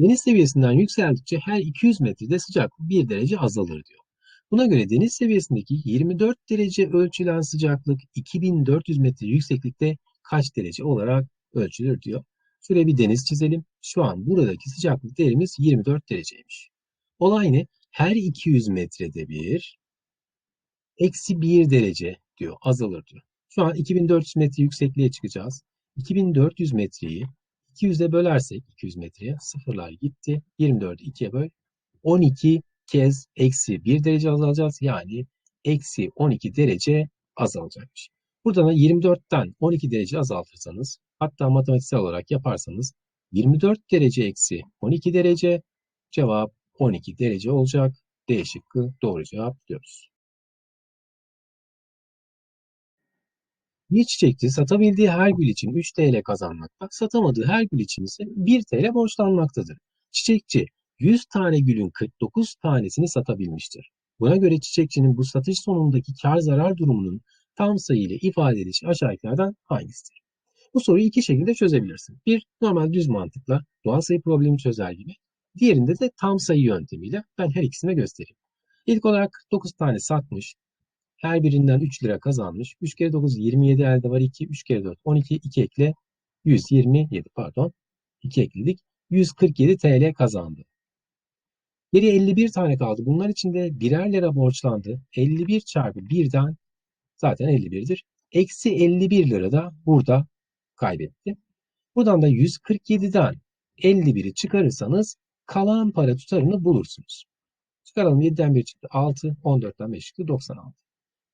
Deniz seviyesinden yükseldikçe her 200 metrede sıcaklık 1 derece azalır diyor. Buna göre deniz seviyesindeki 24 derece ölçülen sıcaklık 2400 metre yükseklikte kaç derece olarak ölçülür diyor. Şuraya bir deniz çizelim. Şu an buradaki sıcaklık değerimiz 24 dereceymiş. Olay ne? Her 200 metrede bir eksi 1 derece diyor azalır diyor. Şu an 2400 metre yüksekliğe çıkacağız. 2400 metreyi 200'e bölersek 200 metreye sıfırlar gitti. 24'ü 2'ye böl. 12 kez eksi 1 derece azalacağız. Yani eksi 12 derece azalacakmış. Buradan da 24'ten 12 derece azaltırsanız hatta matematiksel olarak yaparsanız 24 derece eksi 12 derece cevap 12 derece olacak. D şıkkı doğru cevap diyoruz. Bir çiçekçi satabildiği her gül için 3 TL kazanmakta, satamadığı her gül için ise 1 TL borçlanmaktadır. Çiçekçi 100 tane gülün 49 tanesini satabilmiştir. Buna göre çiçekçinin bu satış sonundaki kar zarar durumunun tam sayı ile ifade edilişi aşağıdakilerden hangisidir? Bu soruyu iki şekilde çözebilirsin. Bir, normal düz mantıkla doğal sayı problemi çözer gibi. Diğerinde de tam sayı yöntemiyle ben her ikisini göstereyim. İlk olarak 9 tane satmış, her birinden 3 lira kazanmış. 3 kere 9 27 elde var 2. 3 kere 4 12. 2 ekle 127 pardon. 2 ekledik. 147 TL kazandı. Geriye 51 tane kaldı. Bunlar için de birer lira borçlandı. 51 çarpı 1'den zaten 51'dir. Eksi 51 lira da burada kaybetti. Buradan da 147'den 51'i çıkarırsanız kalan para tutarını bulursunuz. Çıkaralım 7'den 1 çıktı 6, 14'ten 5 çıktı 96.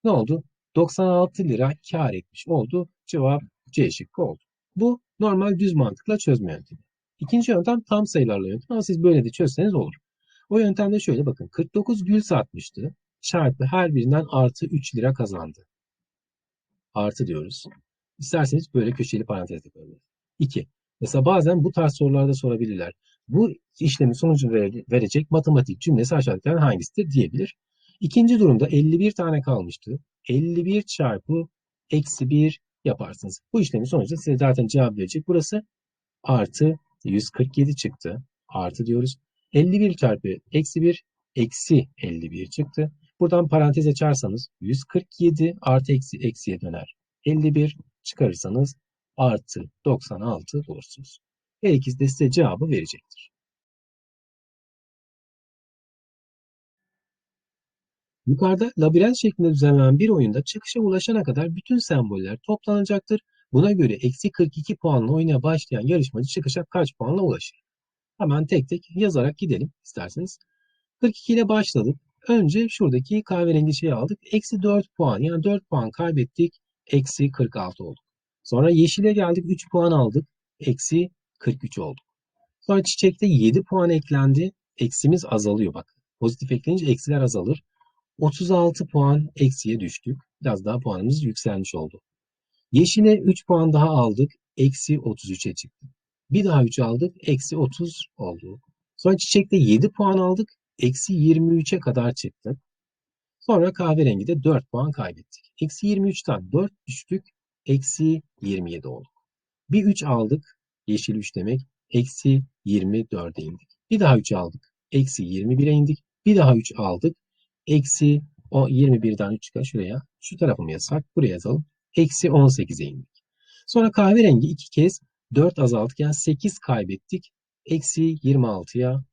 Ne oldu? 96 lira kar etmiş oldu. Cevap C şıkkı oldu. Bu normal düz mantıkla çözme yöntemi. İkinci yöntem tam sayılarla yöntem ama siz böyle de çözseniz olur. O yöntemde şöyle bakın 49 gül satmıştı. Çarpı her birinden artı 3 lira kazandı. Artı diyoruz. İsterseniz böyle köşeli parantez yapabiliriz. 2. Mesela bazen bu tarz sorularda sorabilirler. Bu işlemin sonucunu verecek matematik cümlesi aşağıdakilerden hangisidir diyebilir. İkinci durumda 51 tane kalmıştı. 51 çarpı eksi 1 yaparsınız. Bu işlemin sonucunda size zaten cevap verecek. Burası artı 147 çıktı. Artı diyoruz. 51 çarpı eksi 1 eksi 51 çıktı. Buradan parantez açarsanız 147 artı eksi eksiye döner. 51 çıkarırsanız artı 96 bulursunuz. Her ikisi de size cevabı verecektir. Yukarıda labirent şeklinde düzenlenen bir oyunda çıkışa ulaşana kadar bütün semboller toplanacaktır. Buna göre eksi 42 puanla oynaya başlayan yarışmacı çıkışa kaç puanla ulaşır? Hemen tek tek yazarak gidelim isterseniz. 42 ile başladık. Önce şuradaki kahverengi şeyi aldık. Eksi 4 puan yani 4 puan kaybettik. Eksi 46 olduk. Sonra yeşile geldik 3 puan aldık. Eksi 43 olduk. Sonra çiçekte 7 puan eklendi. Eksimiz azalıyor bak. Pozitif eklenince eksiler azalır. 36 puan eksiye düştük. Biraz daha puanımız yükselmiş oldu. Yeşile 3 puan daha aldık. Eksi 33'e çıktı. Bir daha 3 aldık. Eksi 30 oldu. Sonra çiçekte 7 puan aldık. Eksi 23'e kadar çıktık. Sonra kahverengide 4 puan kaybettik. Eksi 23'ten 4 düştük. Eksi 27 olduk. Bir 3 aldık. Yeşil 3 demek. Eksi 24'e indik. Bir daha 3 aldık. Eksi 21'e indik. Bir daha 3 aldık. Eksi o 21'den 3 çıkar şuraya. Şu tarafı mı yazsak? Buraya yazalım. Eksi 18'e indik. Sonra kahverengi iki kez 4 azaltırken 8 kaybettik. Eksi 26'ya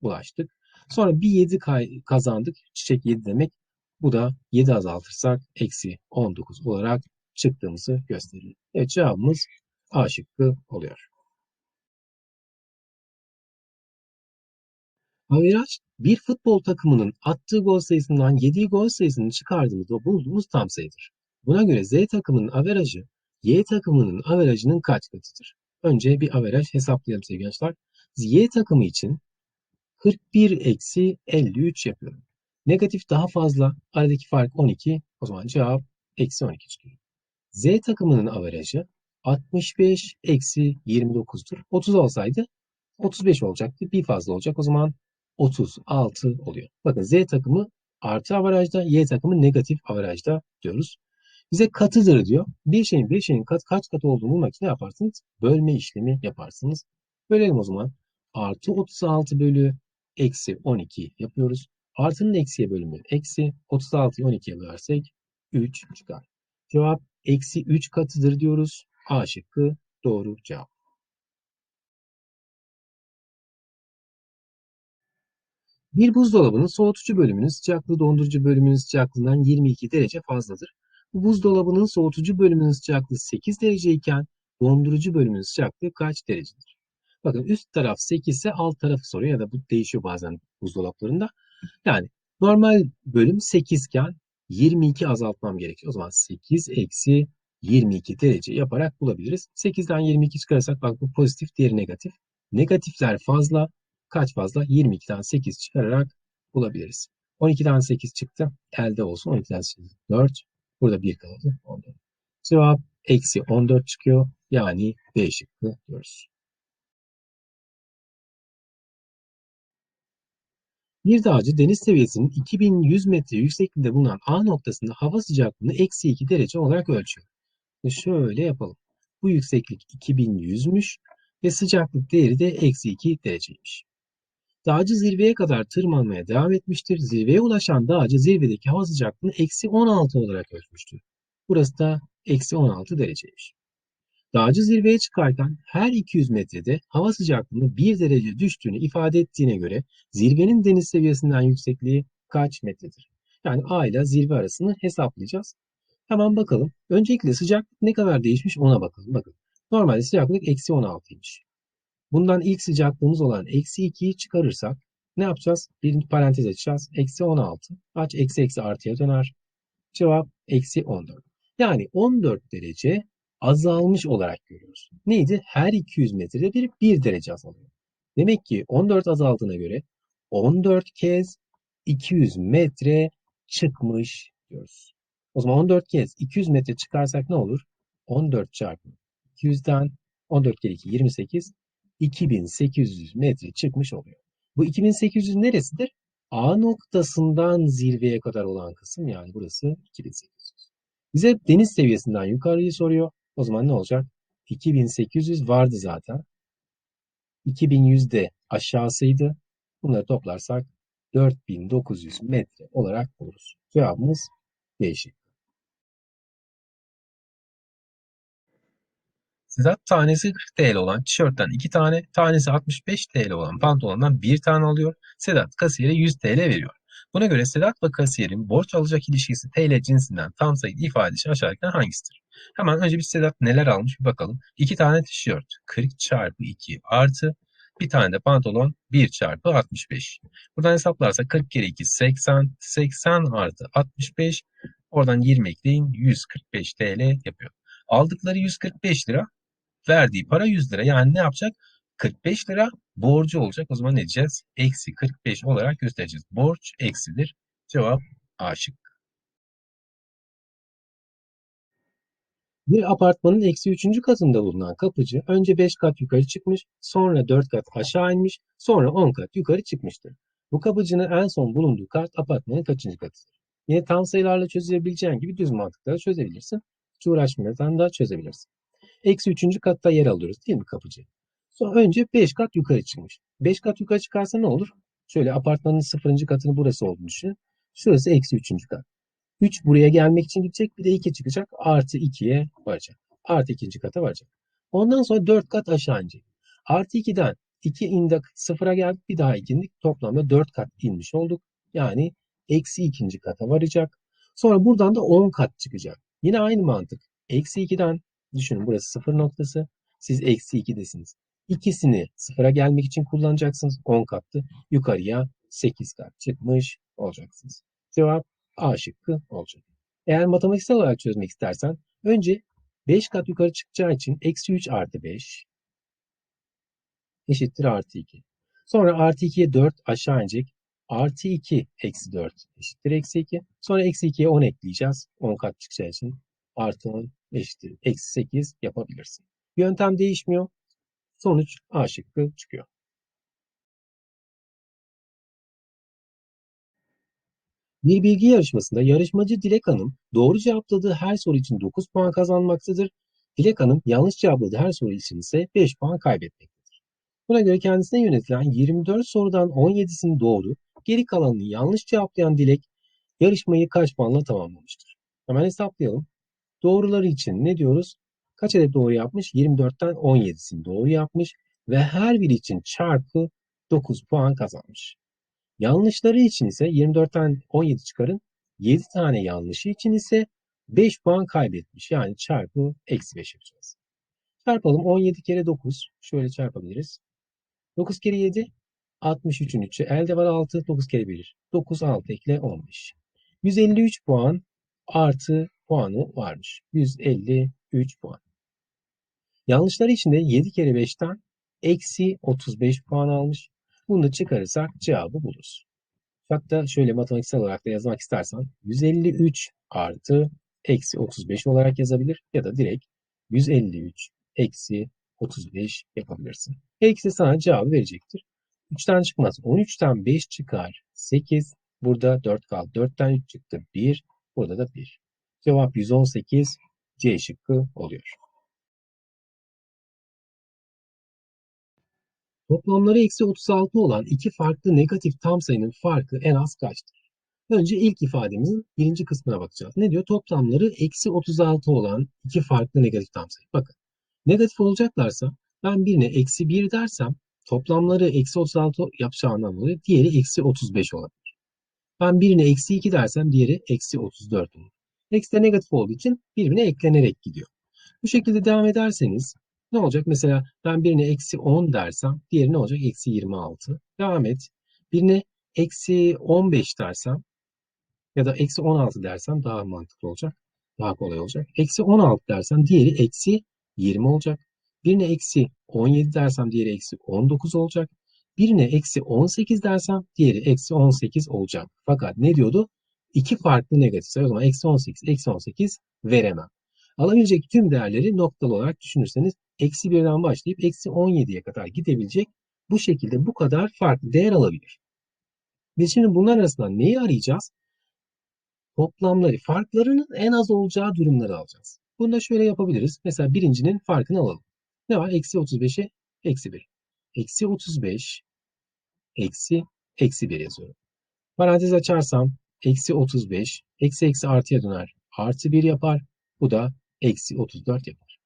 ulaştık. Sonra bir 7 kazandık. Çiçek 7 demek. Bu da 7 azaltırsak eksi 19 olarak çıktığımızı gösterir. Evet cevabımız A şıkkı oluyor. Averaj bir futbol takımının attığı gol sayısından yediği gol sayısını çıkardığımızda bulduğumuz tam sayıdır. Buna göre Z takımının averajı Y takımının averajının kaç katıdır? Önce bir averaj hesaplayalım sevgili gençler. Y takımı için 41 eksi 53 yapıyorum. Negatif daha fazla. Aradaki fark 12. O zaman cevap eksi 12 çıkıyor. Z takımının averajı 65 eksi 29'dur. 30 olsaydı 35 olacaktı. Bir fazla olacak. O zaman 36 oluyor. Bakın Z takımı artı avarajda, Y takımı negatif avarajda diyoruz. Bize katıdır diyor. Bir şeyin bir şeyin kat, kaç katı olduğunu bulmak için ne yaparsınız? Bölme işlemi yaparsınız. Bölelim o zaman. artı 36 bölü eksi 12 yapıyoruz. Artının eksiye bölümü eksi 36'yı 12'ye bölersek 3 çıkar. Cevap eksi 3 katıdır diyoruz. A şıkkı doğru cevap. Bir buzdolabının soğutucu bölümünün sıcaklığı dondurucu bölümünün sıcaklığından 22 derece fazladır. Bu buzdolabının soğutucu bölümünün sıcaklığı 8 derece iken dondurucu bölümünün sıcaklığı kaç derecedir? Bakın üst taraf 8 ise alt tarafı soruyor ya da bu değişiyor bazen buzdolaplarında. Yani normal bölüm 8 iken 22 azaltmam gerekiyor. O zaman 8 eksi 22 derece yaparak bulabiliriz. 8'den 22 çıkarırsak bak bu pozitif, diğeri negatif. Negatifler fazla. Kaç fazla? 22'den 8 çıkararak bulabiliriz. 12'den 8 çıktı. Elde olsun. 12'den 8 4. Burada 1 kaldı. 14. Cevap eksi 14 çıkıyor. Yani B şıkkı diyoruz. Bir dağcı deniz seviyesinin 2100 metre yüksekliğinde bulunan A noktasında hava sıcaklığını eksi 2 derece olarak ölçüyor. Şöyle yapalım. Bu yükseklik 2100'müş ve sıcaklık değeri de eksi 2 dereceymiş. Dağcı zirveye kadar tırmanmaya devam etmiştir. Zirveye ulaşan dağcı zirvedeki hava sıcaklığını eksi 16 olarak ölçmüştür. Burası da eksi 16 dereceymiş. Dağcı zirveye çıkarken her 200 metrede hava sıcaklığının 1 derece düştüğünü ifade ettiğine göre zirvenin deniz seviyesinden yüksekliği kaç metredir? Yani A ile zirve arasını hesaplayacağız. Hemen bakalım. Öncelikle sıcaklık ne kadar değişmiş ona bakalım. Bakın. Normalde sıcaklık eksi 16'ymış. Bundan ilk sıcaklığımız olan eksi 2'yi çıkarırsak ne yapacağız? Bir parantez açacağız. Eksi 16. Aç eksi eksi artıya döner. Cevap eksi 14. Yani 14 derece azalmış olarak görüyoruz. Neydi? Her 200 metrede bir 1 derece azalıyor. Demek ki 14 azaldığına göre 14 kez 200 metre çıkmış diyoruz. O zaman 14 kez 200 metre çıkarsak ne olur? 14 çarpı 200'den 14 kere 2 28 2800 metre çıkmış oluyor. Bu 2800 neresidir? A noktasından zirveye kadar olan kısım yani burası 2800. Bize deniz seviyesinden yukarıyı soruyor. O zaman ne olacak? 2800 vardı zaten. 2100 de aşağısıydı. Bunları toplarsak 4900 metre olarak buluruz. Cevabımız değişik. Sedat tanesi 40 TL olan tişörtten 2 tane, tanesi 65 TL olan pantolondan 1 tane alıyor. Sedat kasiyere 100 TL veriyor. Buna göre Sedat ve kasiyerin borç alacak ilişkisi TL cinsinden tam sayılı ifadesi aşağıdakilerden hangisidir? Hemen önce bir Sedat neler almış bir bakalım. 2 tane tişört 40 çarpı 2 artı bir tane de pantolon 1 çarpı 65. Buradan hesaplarsa 40 kere 2 80. 80 artı 65. Oradan 20 ekleyin 145 TL yapıyor. Aldıkları 145 lira verdiği para 100 lira. Yani ne yapacak? 45 lira borcu olacak. O zaman ne diyeceğiz? Eksi 45 olarak göstereceğiz. Borç eksidir. Cevap A şık. Bir apartmanın eksi 3. katında bulunan kapıcı önce 5 kat yukarı çıkmış, sonra 4 kat aşağı inmiş, sonra 10 kat yukarı çıkmıştır. Bu kapıcının en son bulunduğu kat apartmanın kaçıncı katıdır? Yine tam sayılarla çözebileceğin gibi düz mantıkla çözebilirsin. Hiç uğraşmadan da çözebilirsin. Eksi 3. katta yer alıyoruz değil mi kapıcı? Sonra önce 5 kat yukarı çıkmış. 5 kat yukarı çıkarsa ne olur? Şöyle apartmanın 0. katının burası olduğunu düşünün. Şurası eksi 3. kat. 3 buraya gelmek için gidecek. Bir de 2 çıkacak. Artı 2'ye varacak. Artı 2. kata varacak. Ondan sonra 4 kat aşağı inecek. Artı 2'den 2 indik 0'a geldik. Bir daha 2 indik. Toplamda 4 kat inmiş olduk. Yani eksi 2. kata varacak. Sonra buradan da 10 kat çıkacak. Yine aynı mantık. Eksi 2'den düşünün burası 0 noktası. Siz eksi 2'desiniz. İkisini sıfıra gelmek için kullanacaksınız. 10 katlı yukarıya 8 kat çıkmış olacaksınız. Cevap A şıkkı olacak. Eğer matematiksel olarak çözmek istersen önce 5 kat yukarı çıkacağı için eksi 3 artı 5 eşittir artı 2. Sonra artı 2'ye 4 aşağı inecek. Artı 2 eksi 4 eşittir eksi 2. Sonra eksi 2'ye 10 ekleyeceğiz. 10 kat çıkacağı için artı 10 eşittir eksi 8 yapabilirsin. Yöntem değişmiyor. Sonuç A şıkkı çıkıyor. Bir bilgi yarışmasında yarışmacı Dilek Hanım doğru cevapladığı her soru için 9 puan kazanmaktadır. Dilek Hanım yanlış cevapladığı her soru için ise 5 puan kaybetmektedir. Buna göre kendisine yönetilen 24 sorudan 17'sini doğru, geri kalanını yanlış cevaplayan Dilek yarışmayı kaç puanla tamamlamıştır? Hemen hesaplayalım. Doğruları için ne diyoruz? Kaç adet doğru yapmış? 24'ten 17'sini doğru yapmış ve her biri için çarpı 9 puan kazanmış. Yanlışları için ise 24'ten 17 çıkarın. 7 tane yanlışı için ise 5 puan kaybetmiş. Yani çarpı eksi 5 yapacağız. Çarpalım 17 kere 9. Şöyle çarpabiliriz. 9 kere 7 63'ün 3'ü. Elde var 6. 9 kere 1. 9 6 ekle 15. 153 puan artı puanı varmış. 153 puan. Yanlışları için de 7 kere 5'ten eksi 35 puan almış. Bunu da çıkarırsak cevabı buluruz. Hatta şöyle matematiksel olarak da yazmak istersen 153 artı eksi 35 olarak yazabilir ya da direkt 153 eksi 35 yapabilirsin. Her ikisi sana cevabı verecektir. 3'ten çıkmaz. 13'ten 5 çıkar. 8. Burada 4 kaldı. 4'ten 3 çıktı. 1. Burada da 1. Cevap 118 C şıkkı oluyor. Toplamları eksi 36 olan iki farklı negatif tam sayının farkı en az kaçtır? Önce ilk ifademizin birinci kısmına bakacağız. Ne diyor? Toplamları eksi 36 olan iki farklı negatif tam sayı. Bakın negatif olacaklarsa ben birine eksi 1 dersem toplamları eksi 36 yapacağından dolayı diğeri eksi 35 olabilir. Ben birine eksi 2 dersem diğeri eksi 34 olur. Eksi de negatif olduğu için birbirine eklenerek gidiyor. Bu şekilde devam ederseniz ne olacak? Mesela ben birine eksi 10 dersem diğeri ne olacak? Eksi 26. Devam et. Birine eksi 15 dersem ya da eksi 16 dersem daha mantıklı olacak. Daha kolay olacak. Eksi 16 dersem diğeri eksi 20 olacak. Birine eksi 17 dersem diğeri eksi 19 olacak. Birine eksi 18 dersem diğeri eksi 18 olacak. Fakat ne diyordu? İki farklı negatif sayı. O zaman eksi 18, eksi 18 veremem. Alabilecek tüm değerleri noktalı olarak düşünürseniz eksi 1'den başlayıp eksi 17'ye kadar gidebilecek bu şekilde bu kadar farklı değer alabilir. Biz şimdi bunlar arasından neyi arayacağız? Toplamları, farklarının en az olacağı durumları alacağız. Bunu da şöyle yapabiliriz. Mesela birincinin farkını alalım. Ne var? Eksi 35'e eksi 1. Eksi 35 eksi eksi 1 yazıyorum. Parantez açarsam eksi 35 eksi eksi artıya döner. Artı 1 yapar. Bu da eksi 34 yapar.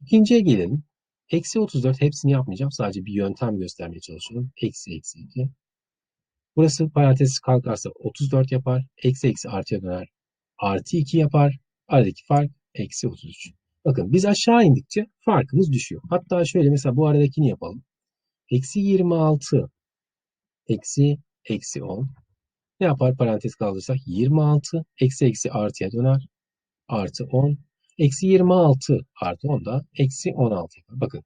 İkinciye gelelim. Eksi 34 hepsini yapmayacağım. Sadece bir yöntem göstermeye çalışıyorum. Eksi eksi 2. Burası parantez kalkarsa 34 yapar. Eksi eksi artıya döner. Artı 2 yapar. Aradaki fark eksi 33. Bakın biz aşağı indikçe farkımız düşüyor. Hatta şöyle mesela bu aradakini yapalım. Eksi 26 eksi eksi 10. Ne yapar parantez kaldırsak? 26 eksi eksi artıya döner. Artı 10. Eksi 26 artı 10 da eksi 16 yapar. Bakın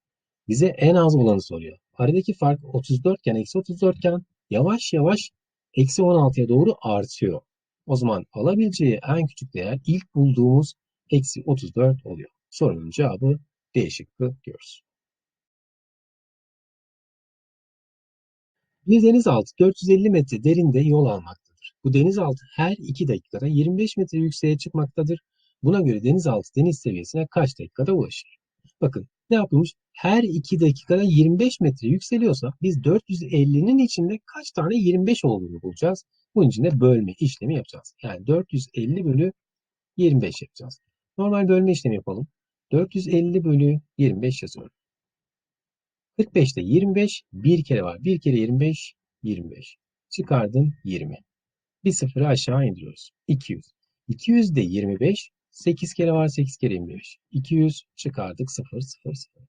bize en az olanı soruyor. Aradaki fark 34 iken eksi 34 iken yavaş yavaş eksi 16'ya doğru artıyor. O zaman alabileceği en küçük değer ilk bulduğumuz eksi 34 oluyor. Sorunun cevabı D şıkkı diyoruz. Bir denizaltı 450 metre derinde yol almaktadır. Bu denizaltı her 2 dakikada 25 metre yükseğe çıkmaktadır. Buna göre denizaltı deniz seviyesine kaç dakikada ulaşır? Bakın ne yapılmış? Her 2 dakikada 25 metre yükseliyorsa biz 450'nin içinde kaç tane 25 olduğunu bulacağız. Bunun için de bölme işlemi yapacağız. Yani 450 bölü 25 yapacağız. Normal bölme işlemi yapalım. 450 bölü 25 yazıyorum. 45'te 25 bir kere var. Bir kere 25 25. Çıkardım 20. Bir sıfırı aşağı indiriyoruz. 200. 200 de 25 8 kere var 8 kere 25. 200 çıkardık 0 0 0.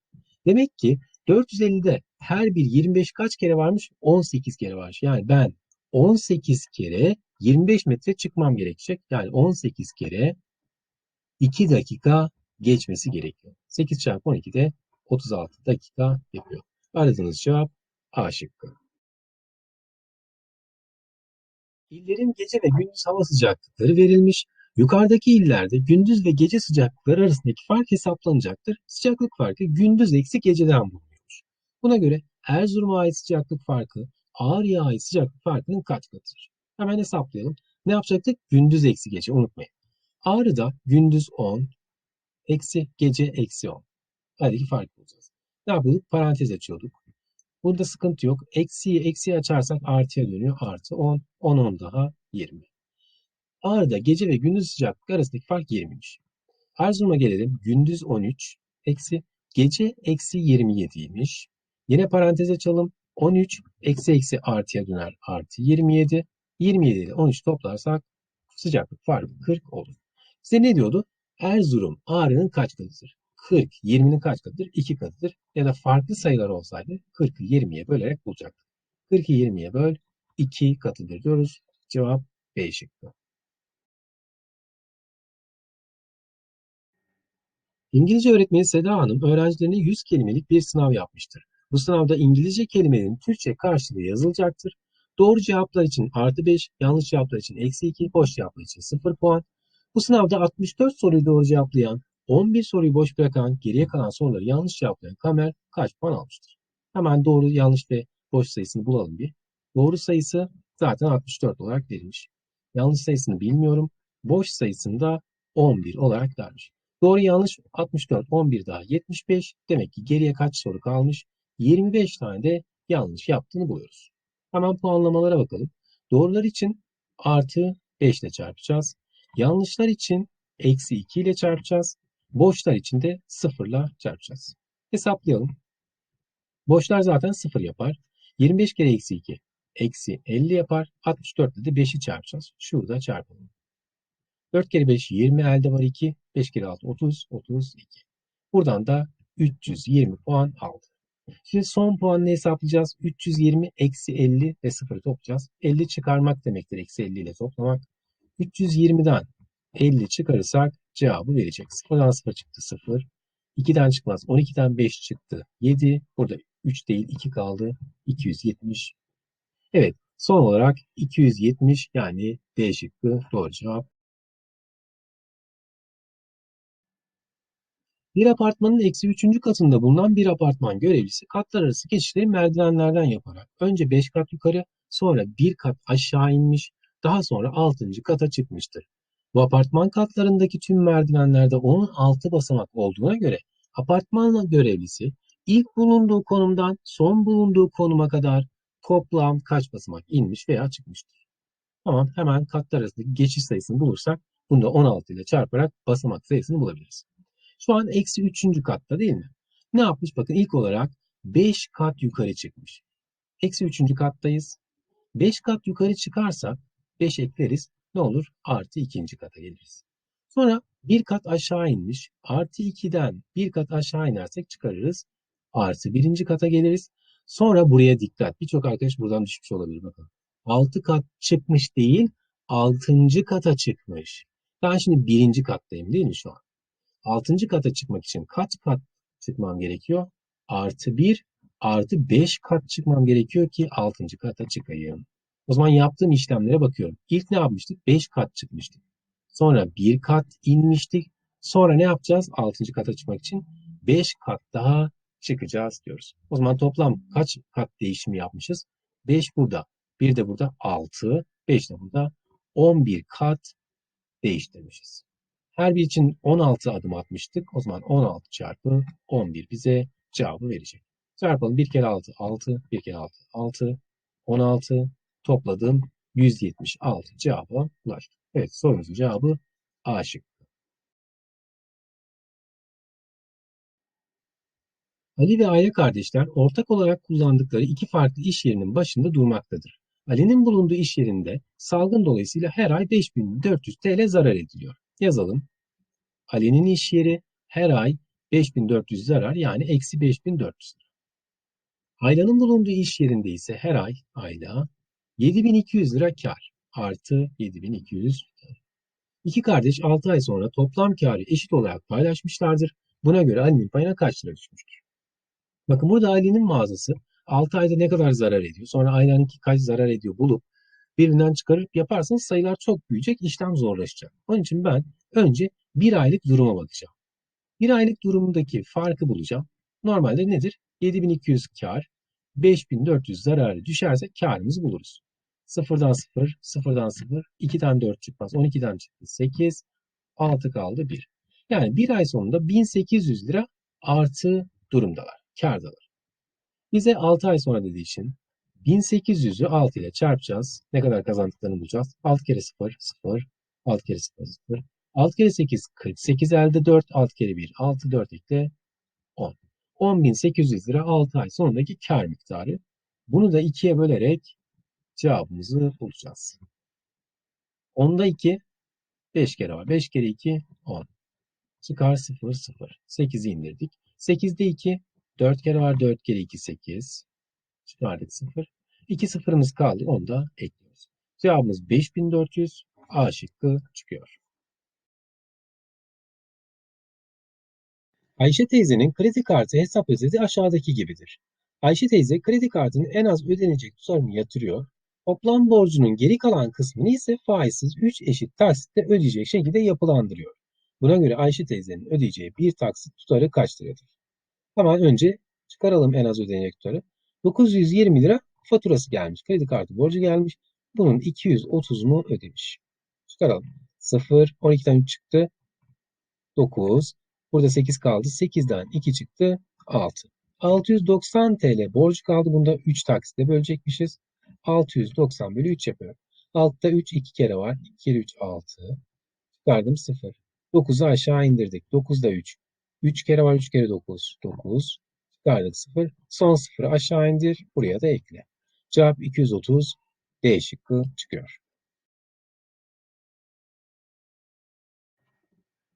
Demek ki 450'de her bir 25 kaç kere varmış? 18 kere var. Yani ben 18 kere 25 metre çıkmam gerekecek. Yani 18 kere 2 dakika geçmesi gerekiyor. 8 çarpı 12 de 36 dakika yapıyor. Aradığınız cevap A şıkkı. İllerin gece ve gündüz hava sıcaklıkları verilmiş. Yukarıdaki illerde gündüz ve gece sıcaklıkları arasındaki fark hesaplanacaktır. Sıcaklık farkı gündüz eksi geceden bulunuyormuş. Buna göre Erzurum'a ait sıcaklık farkı Ağrı'ya ait sıcaklık farkının kaç katıdır? Hemen hesaplayalım. Ne yapacaktık? Gündüz eksi gece unutmayın. Ağrı'da gündüz 10, eksi gece eksi 10. Aradaki farkı bulacağız. Ne yapıyorduk? Parantez açıyorduk. Burada sıkıntı yok. Eksiyi eksiye açarsak artıya dönüyor. Artı 10. 10 10 daha 20. Ağrı'da gece ve gündüz sıcaklık arasındaki fark 20'ymiş. Erzurum'a gelelim. Gündüz 13. Eksi gece eksi 27'ymiş. Yine parantez açalım. 13 eksi eksi artıya döner. Artı 27. 27 ile 13 toplarsak sıcaklık farkı 40 olur. Size ne diyordu? Erzurum Ağrı'nın kaç katıdır? 40, 20'nin kaç katıdır? 2 katıdır. Ya da farklı sayılar olsaydı 40'ı 20'ye bölerek bulacaktık. 40'ı 20'ye böl 2 katıdır diyoruz. Cevap B şıkkı. İngilizce öğretmeni Seda Hanım öğrencilerine 100 kelimelik bir sınav yapmıştır. Bu sınavda İngilizce kelimelerin Türkçe karşılığı yazılacaktır. Doğru cevaplar için artı 5, yanlış cevaplar için eksi 2, boş cevaplar için 0 puan. Bu sınavda 64 soruyu doğru cevaplayan, 11 soruyu boş bırakan, geriye kalan soruları yanlış cevaplayan Kamer kaç puan almıştır? Hemen doğru, yanlış ve boş sayısını bulalım bir. Doğru sayısı zaten 64 olarak verilmiş. Yanlış sayısını bilmiyorum. Boş sayısını da 11 olarak vermiş. Doğru yanlış 64, 11 daha 75. Demek ki geriye kaç soru kalmış? 25 tane de yanlış yaptığını buluyoruz. Hemen puanlamalara bakalım. Doğrular için artı 5 ile çarpacağız. Yanlışlar için eksi 2 ile çarpacağız. Boşlar için de 0 ile çarpacağız. Hesaplayalım. Boşlar zaten 0 yapar. 25 kere eksi 2 eksi 50 yapar. 64 ile de 5'i çarpacağız. Şurada çarpalım. 4 kere 5 20 elde var 2. 5 kere 6 30 32. Buradan da 320 puan aldı. Şimdi son puanını hesaplayacağız. 320 eksi 50 ve 0'ı toplayacağız. 50 çıkarmak demektir eksi 50 ile toplamak. 320'den 50 çıkarırsak cevabı verecek. 0'dan 0 çıktı 0. 2'den çıkmaz. 12'den 5 çıktı 7. Burada 3 değil 2 kaldı. 270. Evet son olarak 270 yani D şıkkı doğru cevap. Bir apartmanın eksi üçüncü katında bulunan bir apartman görevlisi katlar arası geçişleri merdivenlerden yaparak önce 5 kat yukarı sonra bir kat aşağı inmiş daha sonra 6. kata çıkmıştır. Bu apartman katlarındaki tüm merdivenlerde 16 basamak olduğuna göre apartman görevlisi ilk bulunduğu konumdan son bulunduğu konuma kadar toplam kaç basamak inmiş veya çıkmıştır. Tamam hemen katlar arasındaki geçiş sayısını bulursak bunu da 16 ile çarparak basamak sayısını bulabiliriz. Şu an eksi üçüncü katta değil mi? Ne yapmış? Bakın ilk olarak 5 kat yukarı çıkmış. Eksi üçüncü kattayız. 5 kat yukarı çıkarsak 5 ekleriz. Ne olur? Artı ikinci kata geliriz. Sonra bir kat aşağı inmiş. Artı 2'den bir kat aşağı inersek çıkarırız. Artı birinci kata geliriz. Sonra buraya dikkat. Birçok arkadaş buradan düşmüş olabilir. Bakın. 6 kat çıkmış değil, 6. kata çıkmış. Ben şimdi birinci kattayım değil mi şu an? 6. kata çıkmak için kaç kat çıkmam gerekiyor? Artı 1 artı 5 kat çıkmam gerekiyor ki 6. kata çıkayım. O zaman yaptığım işlemlere bakıyorum. İlk ne yapmıştık? 5 kat çıkmıştık. Sonra 1 kat inmiştik. Sonra ne yapacağız? 6. kata çıkmak için 5 kat daha çıkacağız diyoruz. O zaman toplam kaç kat değişimi yapmışız? 5 burada, 1 de burada 6, 5 de burada 11 kat değiştirmişiz. Her bir için 16 adım atmıştık. O zaman 16 çarpı 11 bize cevabı verecek. Çarpalım. 1 kere 6, 6. 1 kere 6, 6. 16. Topladım. 176 cevaba ulaştık. Evet sorumuzun cevabı A şıkkı. Ali ve Ayla kardeşler ortak olarak kullandıkları iki farklı iş yerinin başında durmaktadır. Ali'nin bulunduğu iş yerinde salgın dolayısıyla her ay 5400 TL zarar ediliyor. Yazalım. Ali'nin iş yeri her ay 5400 zarar yani eksi 5400 lira. Ayla'nın bulunduğu iş yerinde ise her ay Ayla 7200 lira kar artı 7200 lira. İki kardeş 6 ay sonra toplam karı eşit olarak paylaşmışlardır. Buna göre Ali'nin payına kaç lira düşmüştür? Bakın burada Ali'nin mağazası 6 ayda ne kadar zarar ediyor? Sonra Ayla'nınki kaç zarar ediyor bulup birinden çıkarıp yaparsanız sayılar çok büyüyecek, işlem zorlaşacak. Onun için ben önce bir aylık duruma bakacağım. Bir aylık durumdaki farkı bulacağım. Normalde nedir? 7200 kar, 5400 zararı düşerse karımızı buluruz. Sıfırdan sıfır, sıfırdan sıfır, 2'den 4 çıkmaz, 12'den çıktı 8, 6 kaldı 1. Yani bir ay sonunda 1800 lira artı durumdalar, kardalar. Bize 6 ay sonra dediği için 1800'ü 6 ile çarpacağız. Ne kadar kazandıklarını bulacağız. 6 kere 0, 0. 6 kere 0, 0. 6 kere 8, 48 elde 4. 6 kere 1, 6, 4 ekle 10. 10.800 lira 6 ay sonundaki kar miktarı. Bunu da 2'ye bölerek cevabımızı bulacağız. 10'da 2, 5 kere var. 5 kere 2, 10. Çıkar 0, 0. 8'i indirdik. 8'de 2, 4 kere var. 4 kere 2, 8. Çıkardık 0. 2 sıfırımız kaldı. Onu da ekliyoruz. Cevabımız 5400. A şıkkı çıkıyor. Ayşe teyzenin kredi kartı hesap özeti aşağıdaki gibidir. Ayşe teyze kredi kartının en az ödenecek tutarını yatırıyor. Toplam borcunun geri kalan kısmını ise faizsiz 3 eşit taksitte ödeyecek şekilde yapılandırıyor. Buna göre Ayşe teyzenin ödeyeceği bir taksit tutarı kaç liradır? Hemen önce çıkaralım en az ödenecek tutarı. 920 lira faturası gelmiş. Kredi kartı borcu gelmiş. Bunun 230 mu ödemiş? Çıkaralım. 0, 12'den 3 çıktı. 9. Burada 8 kaldı. 8'den 2 çıktı. 6. 690 TL borcu kaldı. Bunda 3 taksitle bölecekmişiz. 690 bölü 3 yapıyor. Altta 3 2 kere var. 2 kere 3 6. Çıkardım 0. 9'u aşağı indirdik. 9'da 3. 3 kere var. 3 kere 9. 9. Çıkardık 0. Son 0'ı aşağı indir. Buraya da ekle. Cevap 230. D şıkkı çıkıyor.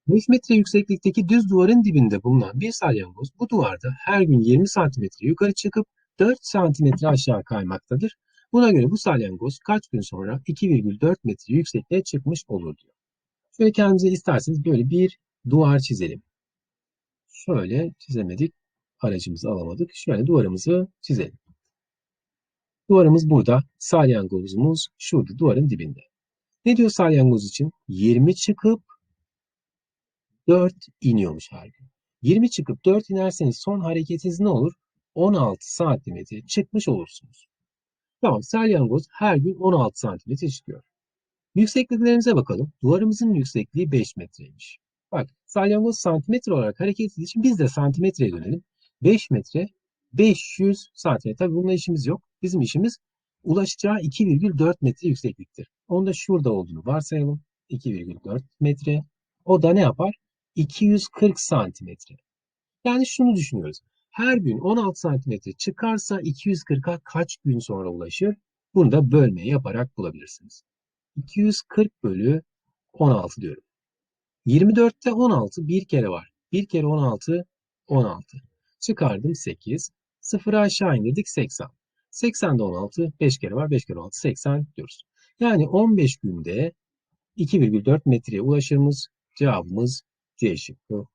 5 metre yükseklikteki düz duvarın dibinde bulunan bir salyangoz bu duvarda her gün 20 santimetre yukarı çıkıp 4 santimetre aşağı kaymaktadır. Buna göre bu salyangoz kaç gün sonra 2,4 metre yüksekliğe çıkmış olur diyor. Şöyle kendimize isterseniz böyle bir duvar çizelim. Şöyle çizemedik. Aracımızı alamadık. Şöyle duvarımızı çizelim. Duvarımız burada. Salyangozumuz şurada duvarın dibinde. Ne diyor salyangoz için? 20 çıkıp 4 iniyormuş her gün. 20 çıkıp 4 inerseniz son hareketiniz ne olur? 16 santimetre çıkmış olursunuz. Tamam salyangoz her gün 16 santimetre çıkıyor. Yüksekliklerimize bakalım. Duvarımızın yüksekliği 5 metreymiş. Bak salyangoz santimetre olarak hareket ettiği için biz de santimetreye dönelim. 5 metre 500 santimetre. Tabii bununla işimiz yok. Bizim işimiz ulaşacağı 2,4 metre yüksekliktir. Onu da şurada olduğunu varsayalım. 2,4 metre. O da ne yapar? 240 santimetre. Yani şunu düşünüyoruz. Her gün 16 santimetre çıkarsa 240'a kaç gün sonra ulaşır? Bunu da bölme yaparak bulabilirsiniz. 240 bölü 16 diyorum. 24'te 16 bir kere var. Bir kere 16 16. Çıkardım 8. Sıfırı aşağı indirdik 80. 80'de 16 5 kere var. 5 kere 16 80 diyoruz. Yani 15 günde 2,4 metreye ulaşırımız cevabımız C şıkkı